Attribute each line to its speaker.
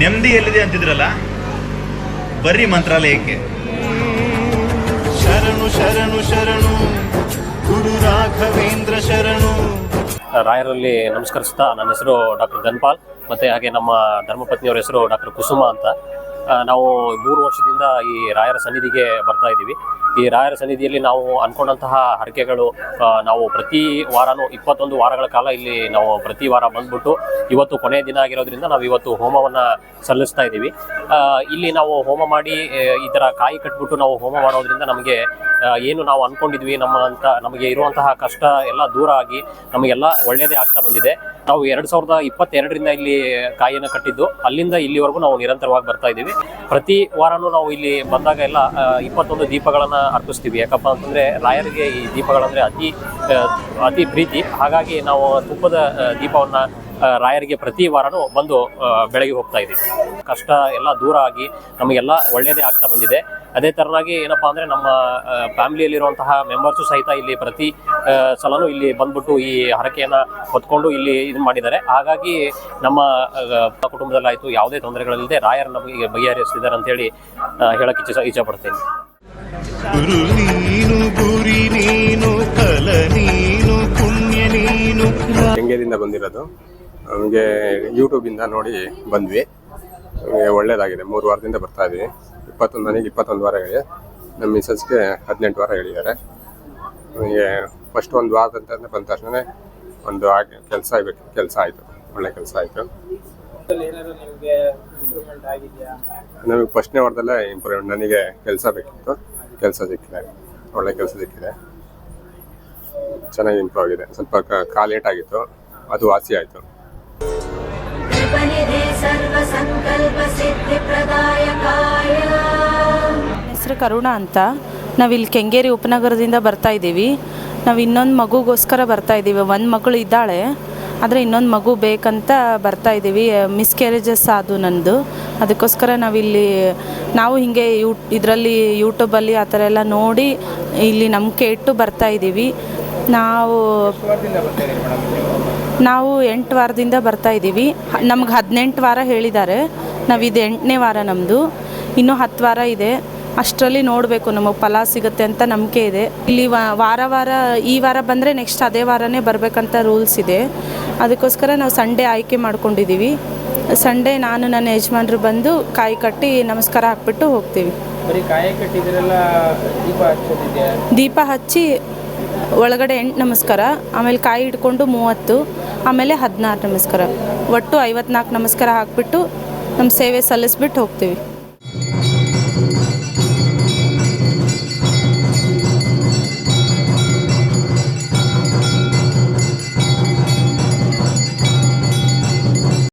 Speaker 1: ನೆಮ್ಮದಿ ಎಲ್ಲಿದೆ ಅಂತಿದ್ರಲ್ಲ? ಬರ್ರಿ ಮಂತ್ರಾಲಯಕ್ಕೆ.
Speaker 2: ಶರಣು ಶರಣು ಶರಣು. ಗುರು ರಾಘವೇಂದ್ರ ಶರಣು.
Speaker 3: ರಾಯರಲ್ಲಿ ನಮಸ್ಕರಿಸ್ತಾ ನನ್ನ ಹೆಸರು ಡಾಕ್ಟರ್ ಧನ್ಪಾಲ್ ಮತ್ತೆ ಹಾಗೆ ನಮ್ಮ ಧರ್ಮಪತ್ನಿಯವರ ಹೆಸರು ಡಾಕ್ಟರ್ ಕುಸುಮ ಅಂತ. ನಾವು ಮೂರು ವರ್ಷದಿಂದ ಈ ರಾಯರ ಸನ್ನಿಧಿಗೆ ಬರ್ತಾ ಇದ್ದೀವಿ. ಈ ರಾಯರ ಸನ್ನಿಧಿಯಲ್ಲಿ ನಾವು ಅನ್ಕೊಂಡಂತಹ ಹರಕೆಗಳು ನಾವು ಪ್ರತಿ ವಾರನೂ ಇಪ್ಪತ್ತೊಂದು ವಾರಗಳ ಕಾಲ ಇಲ್ಲಿ ನಾವು ಪ್ರತಿ ವಾರ ಬಂದ್ಬಿಟ್ಟು ಇವತ್ತು ಕೊನೆಯ ದಿನ ಆಗಿರೋದ್ರಿಂದ ನಾವು ಇವತ್ತು ಹೋಮವನ್ನ ಸಲ್ಲಿಸ್ತಾ ಇದ್ದೀವಿ. ಇಲ್ಲಿ ನಾವು ಹೋಮ ಮಾಡಿ ಈ ಥರ ಕಾಯಿ ಕಟ್ಬಿಟ್ಟು ನಾವು ಹೋಮ ಮಾಡೋದ್ರಿಂದ ನಮಗೆ ಏನು ನಾವು ಅನ್ಕೊಂಡಿದ್ವಿ, ನಮ್ಮ ಅಂತ, ನಮಗೆ ಇರುವಂತಹ ಕಷ್ಟ ಎಲ್ಲ ದೂರ ಆಗಿ ನಮಗೆಲ್ಲ ಒಳ್ಳೆಯದೇ ಆಗ್ತಾ ಬಂದಿದೆ. ನಾವು ಎರಡು ಸಾವಿರದ ಇಪ್ಪತ್ತೆರಡರಿಂದ ಇಲ್ಲಿ ಕಾಯಿಯನ್ನು ಕಟ್ಟಿದ್ದು, ಅಲ್ಲಿಂದ ಇಲ್ಲಿವರೆಗೂ ನಾವು ನಿರಂತರವಾಗಿ ಬರ್ತಾ ಇದ್ದೀವಿ. ಪ್ರತಿ ವಾರನೂ ನಾವು ಇಲ್ಲಿ ಬಂದಾಗ ಎಲ್ಲ ಇಪ್ಪತ್ತೊಂದು ದೀಪಗಳನ್ನ ಅರ್ಪಿಸ್ತೀವಿ. ಯಾಕಪ್ಪ ಅಂತಂದರೆ ರಾಯರಿಗೆ ಈ ದೀಪಗಳಂದರೆ ಅತಿ ಅತಿ ಪ್ರೀತಿ. ಹಾಗಾಗಿ ನಾವು ತುಪ್ಪದ ದೀಪವನ್ನು ರಾಯರಿಗೆ ಪ್ರತಿ ವಾರನೂ ಬಂದು ಬೆಳಗ್ಗೆ ಹೋಗ್ತಾ ಇದ್ದೀವಿ. ಕಷ್ಟ ಎಲ್ಲ ದೂರ ಆಗಿ ನಮಗೆಲ್ಲ ಒಳ್ಳೆಯದೇ ಆಗ್ತಾ ಬಂದಿದೆ. ಅದೇ ಥರನಾಗಿ ಏನಪ್ಪ ಅಂದರೆ ನಮ್ಮ ಫ್ಯಾಮಿಲಿಯಲ್ಲಿರುವಂತಹ ಮೆಂಬರ್ಸು ಸಹಿತ ಇಲ್ಲಿ ಪ್ರತಿ ಸಲನೂ ಇಲ್ಲಿ ಬಂದ್ಬಿಟ್ಟು ಈ ಹರಕೆಯನ್ನು ಹೊತ್ಕೊಂಡು ಇಲ್ಲಿ ಇದು ಮಾಡಿದ್ದಾರೆ. ಹಾಗಾಗಿ ನಮ್ಮ ಕುಟುಂಬದಲ್ಲಾಯಿತು ಯಾವುದೇ ತೊಂದರೆಗಳಿಲ್ಲದೆ ರಾಯರ ನಮಗೆ ಬಗೆಹರಿಸ್ತಿದ್ದಾರೆ ಅಂತೇಳಿ ಆ, ಹೇಳಕ್ ಇಚ್ಛೆ ಇಚ್ಛೆ ಪಡ್ತೀನಿ.
Speaker 2: ಗುರು ನೀನು ಗುರಿ ನೀನು ಕಲ ನೀನು ಪುಣ್ಯ ನೀನು.
Speaker 4: ಬಂದಿರೋದು. ನಮಗೆ ಯೂಟ್ಯೂಬಿಂದ ನೋಡಿ ಬಂದ್ವಿ. ನಮಗೆ ಒಳ್ಳೇದಾಗಿದೆ. ಮೂರು ವಾರದಿಂದ ಬರ್ತಾ ಇದ್ವಿ. ಇಪ್ಪತ್ತೊಂದು ನನಗೆ ಇಪ್ಪತ್ತೊಂದು ವಾರ ಹೇಳಿ. ನಮ್ಮ ಮಿಸಸ್ಗೆ ಹದಿನೆಂಟು ವಾರ ಹೇಳಿದ್ದಾರೆ. ನಮಗೆ ಫಸ್ಟ್ ಒಂದು ವಾರ ವಾರದಂತ ಬಂದ ತಕ್ಷಣ ಒಂದು ಆಗಿ ಕೆಲಸ ಆಗಬೇಕು. ಕೆಲಸ ಆಯಿತು. ಒಳ್ಳೆ ಕೆಲಸ ಆಯಿತು. ನಮಗೆ ಫಸ್ಟ್ನೇ ವಾರದಲ್ಲೇ ಇಂಪ್ರೂವ್ಮೆಂಟ್ ನನಗೆ ಕೆಲಸ ಬೇಕಿತ್ತು. ಕೆಲಸ ಸಿಕ್ಕಿದೆ ಒಳ್ಳೆ ಕೆಲಸ ಸಿಕ್ಕಿದೆ. ಚೆನ್ನಾಗಿ ಇಂಪ್ರೂವ್ ಆಗಿದೆ. ಸ್ವಲ್ಪ ಕಾ ಲೇಟ್ ಆಗಿತ್ತು ಅದು ವಾಸಿ ಆಯಿತು.
Speaker 5: ಹೆಸರು ಕರುಣ ಅಂತ. ನಾವು ಇಲ್ಲಿ ಕೆಂಗೇರಿ ಉಪನಗರದಿಂದ ಬರ್ತಾ ಇದ್ದೀವಿ ನಾವು ಇನ್ನೊಂದು ಮಗುಗೋಸ್ಕರ ಬರ್ತಾ ಇದ್ದೀವಿ ಒಂದು ಮಗಳು ಇದ್ದಾಳೆ. ಆದರೆ ಇನ್ನೊಂದು ಮಗು ಬೇಕಂತ ಬರ್ತಾ ಇದ್ದೀವಿ ಮಿಸ್ಕ್ಯಾರೇಜಸ್ ಅದು ನಂದು. ಅದಕ್ಕೋಸ್ಕರ ನಾವಿಲ್ಲಿ, ನಾವು ಹೀಗೆ ಯೂ, ಇದರಲ್ಲಿ ಯೂಟ್ಯೂಬಲ್ಲಿ ಆ ಥರ ಎಲ್ಲ ನೋಡಿ ಇಲ್ಲಿ ನಂಬಿಕೆ ಇಟ್ಟು ಬರ್ತಾ ಇದ್ದೀವಿ ನಾವು ನಾವು ಎಂಟು ವಾರದಿಂದ ಬರ್ತಾ ಇದ್ದೀವಿ ನಮ್ಗೆ ಹದಿನೆಂಟು ವಾರ ಹೇಳಿದ್ದಾರೆ. ನಾವು ಇದು ಎಂಟನೇ ವಾರ ನಮ್ಮದು ಇನ್ನೂ ಹತ್ತು ವಾರ ಇದೆ. ಅಷ್ಟರಲ್ಲಿ ನೋಡಬೇಕು ನಮಗೆ ಫಲ ಸಿಗುತ್ತೆ ಅಂತ ನಂಬಿಕೆ ಇದೆ. ಇಲ್ಲಿ ವಾರ ವಾರ ಈ ವಾರ ಬಂದರೆ ನೆಕ್ಸ್ಟ್ ಅದೇ ವಾರನೇ ಬರಬೇಕಂತ ರೂಲ್ಸ್ ಇದೆ. ಅದಕ್ಕೋಸ್ಕರ ನಾವು ಸಂಡೇ ಆಯ್ಕೆ ಮಾಡ್ಕೊಂಡಿದ್ದೀವಿ ಸಂಡೇ ನಾನು ನನ್ನ ಯಜಮಾನ್ರು ಬಂದು ಕಾಯಿ ಕಟ್ಟಿ ನಮಸ್ಕಾರ ಹಾಕ್ಬಿಟ್ಟು ಹೋಗ್ತೀವಿ. ದೀಪ ಹಚ್ಚಿ ಒಳಗಡೆ ಎಂಟು ನಮಸ್ಕಾರ ಆಮೇಲೆ ಕಾಯಿ ಹಿಡ್ಕೊಂಡು ಮೂವತ್ತು ಆಮೇಲೆ ಹದಿನಾರು ನಮಸ್ಕಾರ. ಒಟ್ಟು ಐವತ್ನಾಲ್ಕು ನಮಸ್ಕಾರ ಹಾಕ್ಬಿಟ್ಟು ನಮ್ಮ ಸೇವೆ ಸಲ್ಲಿಸ್ಬಿಟ್ಟು ಹೋಗ್ತೀವಿ.